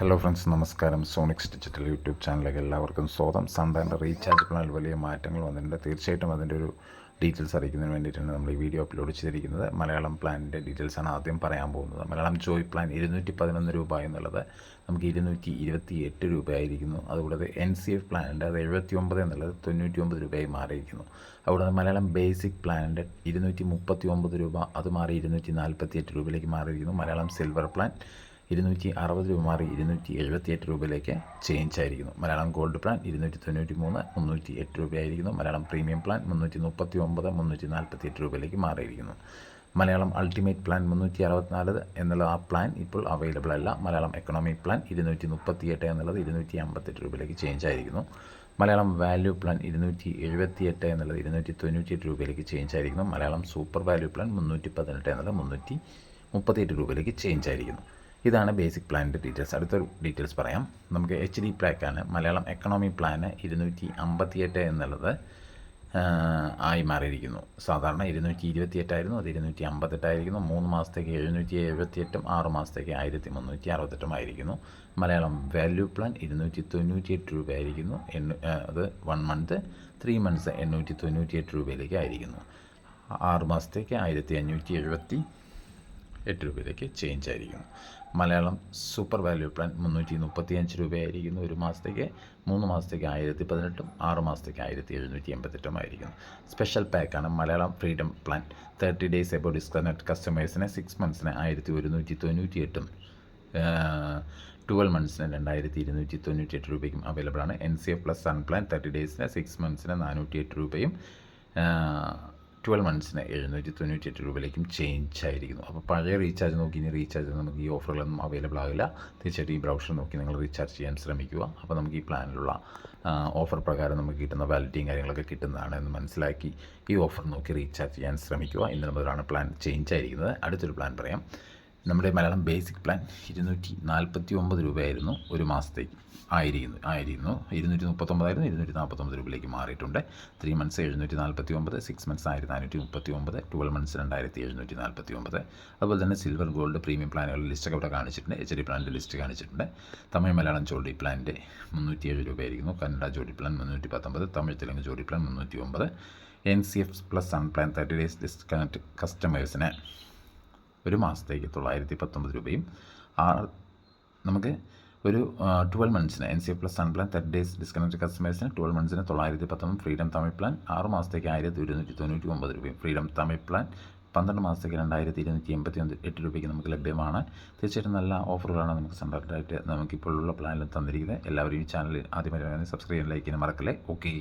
Hello friends നമസ്കാരം. സോണിക്സ് digital YouTube ചാനലിലേക്ക് എല്ലാവർക്കും സ്വാഗതം. സൺഡേന്റെ റീചാർജ് പ്ലാനിൽ വലിയ മാറ്റങ്ങൾ വന്നിട്ടുണ്ട്. തീർച്ചയായിട്ടും അതിന്റെ ഒരു ഡീറ്റെയിൽസ് അറിയിക്കുന്നതിന് വേണ്ടിയിട്ടാണ് നമ്മൾ ഈ വീഡിയോ അപ്ലോഡ് ചെയ്തിരിക്കുന്നത്. മലയാളം പ്ലാനിന്റെ ഡീറ്റെയിൽസാണ് ആദ്യം പറയാൻ പോകുന്നത്. മലയാളം ജോയ് പ്ലാൻ ഇരുന്നൂറ്റി പതിനൊന്ന് രൂപ എന്നുള്ളത് നമുക്ക് ഇരുന്നൂറ്റി ഇരുപത്തി എട്ട് രൂപയായിരിക്കുന്നു. അതുകൂടാതെ എൻ സി എഫ് പ്ലാനിന്റെ അത് എഴുപത്തി ഒമ്പത് എന്നുള്ളത് തൊണ്ണൂറ്റി ഒമ്പത് രൂപയായി മാറിയിരിക്കുന്നു. അതുകൂടാതെ മലയാളം ബേസിക് പ്ലാനിന്റെ ഇരുന്നൂറ്റി മുപ്പത്തി ഒമ്പത് രൂപ അത് മാറി ഇരുന്നൂറ്റി നാൽപ്പത്തി എട്ട് രൂപയിലേക്ക് മാറിയിരിക്കുന്നു. മലയാളം സിൽവർ പ്ലാൻ ഇരുന്നൂറ്റി അറുപത് രൂപ മാറി ഇരുന്നൂറ്റി എഴുപത്തിയെട്ട് രൂപയിലേക്ക് ചേഞ്ച് ആയിരിക്കുന്നു. മലയാളം ഗോൾഡ് പ്ലാൻ ഇരുന്നൂറ്റി തൊണ്ണൂറ്റി മൂന്ന് മുന്നൂറ്റി എട്ട് രൂപയായിരിക്കുന്നു. മലയാളം പ്രീമിയം പ്ലാൻ മുന്നൂറ്റി മുപ്പത്തി ഒമ്പത് മുന്നൂറ്റി നാൽപ്പത്തി എട്ട് രൂപയിലേക്ക് മാറിയിരിക്കുന്നു. മലയാളം അൾട്ടിമേറ്റ് പ്ലാൻ മുന്നൂറ്റി അറുപത്തിനാല് എന്നുള്ള ആ പ്ലാൻ ഇപ്പോൾ അവൈലബിൾ അല്ല. മലയാളം എക്കണോമിക് പ്ലാൻ ഇരുന്നൂറ്റി മുപ്പത്തിയെട്ട് എന്നുള്ളത് ഇരുന്നൂറ്റി അമ്പത്തെട്ട് രൂപയിലേക്ക് ചേഞ്ച് ആയിരിക്കുന്നു. മലയാളം വാല്യൂ പ്ലാൻ ഇരുന്നൂറ്റി എഴുപത്തിയെട്ട് എന്നുള്ളത് ഇരുന്നൂറ്റി തൊണ്ണൂറ്റിയെട്ട് രൂപയിലേക്ക് ചേഞ്ച് ആയിരിക്കുന്നു. മലയാളം സൂപ്പർ വാല്യൂ പ്ലാൻ മുന്നൂറ്റി പതിനെട്ട് എന്നുള്ളത് മുന്നൂറ്റി മുപ്പത്തിയെട്ട് രൂപയിലേക്ക് ചേഞ്ച് ആയിരിക്കുന്നു. ഇതാണ് ബേസിക് പ്ലാനിന്റെ ഡീറ്റെയിൽസ് അടുത്തൊരു ഡീറ്റെയിൽസ് പറയാം. നമുക്ക് എച്ച് ഡി പ്ലാക്കാണ് മലയാളം എക്കണോമി പ്ലാന് ഇരുന്നൂറ്റി അമ്പത്തിയെട്ട് എന്നുള്ളത് ആയി മാറിയിരിക്കുന്നു. സാധാരണ ഇരുന്നൂറ്റി ഇരുപത്തിയെട്ടായിരുന്നു അത് ഇരുന്നൂറ്റി അമ്പത്തെട്ടായിരിക്കുന്നു മൂന്ന് മാസത്തേക്ക് എഴുന്നൂറ്റി എഴുപത്തിയെട്ടും ആറ് മാസത്തേക്ക് ആയിരത്തി മുന്നൂറ്റി അറുപത്തെട്ടും ആയിരിക്കുന്നു. മലയാളം വാല്യൂ പ്ലാൻ ഇരുന്നൂറ്റി തൊണ്ണൂറ്റിയെട്ട് രൂപയായിരിക്കുന്നു. എണ്ണൂ അത് വൺ മന്ത് ത്രീ മന്ത്സ് എണ്ണൂറ്റി തൊണ്ണൂറ്റിയെട്ട് രൂപയിലേക്ക് ആയിരിക്കുന്നു. ആറ് മാസത്തേക്ക് ആയിരത്തി അഞ്ഞൂറ്റി എഴുപത്തി എട്ട് രൂപയിലേക്ക് ചേഞ്ച് ആയിരിക്കുന്നു. മലയാളം സൂപ്പർ വാല്യൂ പ്ലാൻ മുന്നൂറ്റി മുപ്പത്തി അഞ്ച് രൂപയായിരിക്കുന്നു ഒരു മാസത്തേക്ക്. മൂന്ന് മാസത്തേക്ക് ആയിരത്തി പതിനെട്ടും ആറ് മാസത്തേക്ക് ആയിരത്തി എഴുന്നൂറ്റി എൺപത്തെട്ടും ആയിരിക്കുന്നു സ്പെഷ്യൽ പാക്കാണ് Malayalam freedom plan thirty days above disconnect കസ്റ്റമേഴ്സിന് സിക്സ് മന്ത്സിന് ആയിരത്തി ഒരുന്നൂറ്റി തൊണ്ണൂറ്റി എട്ടും ട്വൽവ് മന്ത്സിന് രണ്ടായിരത്തി ഇരുന്നൂറ്റി തൊണ്ണൂറ്റി എട്ട് രൂപയ്ക്കും അവൈലബിൾ ആണ്. N C F plus sun plan thirty ഡേയ്സിന് six മന്ത്സിന് നാനൂറ്റി എട്ട് രൂപയും ട്വൽവ് മന്ത്സിന് എഴുന്നൂറ്റി തൊണ്ണൂറ്റി എട്ട് രൂപയിലേക്കും ചേഞ്ച് ആയിരിക്കുന്നു. അപ്പോൾ പഴയ റീചാർജ് നോക്കി ഇനി റീചാർജ് നമുക്ക് ഈ ഓഫറുകളൊന്നും അവൈലബിൾ ആകില്ല തീർച്ചയായിട്ടും ഈ ബ്രൗഷർ നോക്കി നിങ്ങൾ റീചാർജ് ചെയ്യാൻ ശ്രമിക്കുക. അപ്പോൾ നമുക്ക് ഈ പ്ലാനിലുള്ള ഓഫർ പ്രകാരം നമുക്ക് കിട്ടുന്ന വാലിറ്റിയും കാര്യങ്ങളൊക്കെ കിട്ടുന്നതാണ് എന്ന് മനസ്സിലാക്കി ഈ ഓഫർ നോക്കി റീചാർജ് ചെയ്യാൻ ശ്രമിക്കുക. ഇന്ന് മുതലാണ് പ്ലാൻ ചേഞ്ച് ആയിരിക്കുന്നത്. അടുത്തൊരു പ്ലാൻ പറയാം. നമ്മുടെ മലയാളം ബേസിക് പ്ലാൻ ഇരുന്നൂറ്റി നാൽപ്പത്തി ഒമ്പത് രൂപയായിരുന്നു ഒരു മാസത്തേക്ക്. ആയിരിക്കുന്നു ആയിരുന്നു ഇരുന്നൂറ്റി മുപ്പത്തൊമ്പതായിരുന്നു ഇരുന്നൂറ്റി നാൽപ്പത്തൊമ്പത് രൂപയിലേക്ക് മാറിയിട്ടുണ്ട്. ത്രീ മന്ത്സ് എഴുന്നൂറ്റി നാൽപ്പത്തി ഒമ്പത് സിക്സ് മന്ത്സ് ആയിരത്തി നാനൂറ്റി മുപ്പത്തി ഒമ്പത് ട്വൽവ് മന്ത്സ് രണ്ടായിരത്തി എഴുന്നൂറ്റി നാൽപ്പത്തി ഒമ്പത് അതുപോലെ തന്നെ സിൽവർ ഗോൾഡ് പ്രീമിയം പ്ലാനുകളുടെ ലിസ്റ്റൊക്കെ ഇവിടെ കാണിച്ചിട്ടുണ്ട്. എച്ച് ഡി പ്ലാനിന്റെ ലിസ്റ്റ് കാണിച്ചിട്ടുണ്ട്. തമിഴ് മലയാളം ജോഡി പ്ലാനിന്റെ മുന്നൂറ്റി ഏഴ് രൂപയായിരിക്കുന്നു. കന്നഡ ജോഡി പ്ലാൻ മുന്നൂറ്റി പത്തൊമ്പത് തമിഴ് തെലുങ്ക് ജോഡി പ്ലാൻ മുന്നൂറ്റി ഒമ്പത് N C F plus sun plan thirty days disconnect കസ്റ്റമേഴ്സിന് ഒരു മാസത്തേക്ക് തൊള്ളായിരത്തി പത്തൊമ്പത് രൂപയും. ആ നമുക്ക് ഒരു twelve മന്ത്സിന് N C plus sun plan thirty days disconnect കസ്റ്റമേഴ്സിന് ട്വൽവ് മന്ത്സിന് തൊള്ളായിരത്തി പത്തൊമ്പത് ഫ്രീഡം തമിഴ് പ്ലാൻ ആറ് മാസത്തേക്ക് ആയിരത്തി ഒരുന്നൂറ്റി തൊണ്ണൂറ്റി ഒമ്പത് രൂപയും. ഫ്രീഡം തമിഴ് പ്ലാൻ പന്ത്രണ്ട് മാസത്തേക്ക് രണ്ടായിരത്തി ഇരുന്നൂറ്റി എൺപത്തി ഒന്ന് എട്ട് രൂപയ്ക്ക് നമുക്ക് ലഭ്യമാണ്. തീർച്ചയായിട്ടും നല്ല ഓഫറുകളാണ് നമുക്ക് സ്റ്റാൻഡേർഡായിട്ട് നമുക്കിപ്പോഴുള്ള പ്ലാനിൽ തന്നിരിക്കുന്നത്. എല്ലാവരും ഈ ചാനൽ ആദ്യമായി സബ്സ്ക്രൈബ് ചെയ്യാൻ ലൈക്ക് ചെയ്യാൻ മറക്കല്ലേ? ഓക്കെ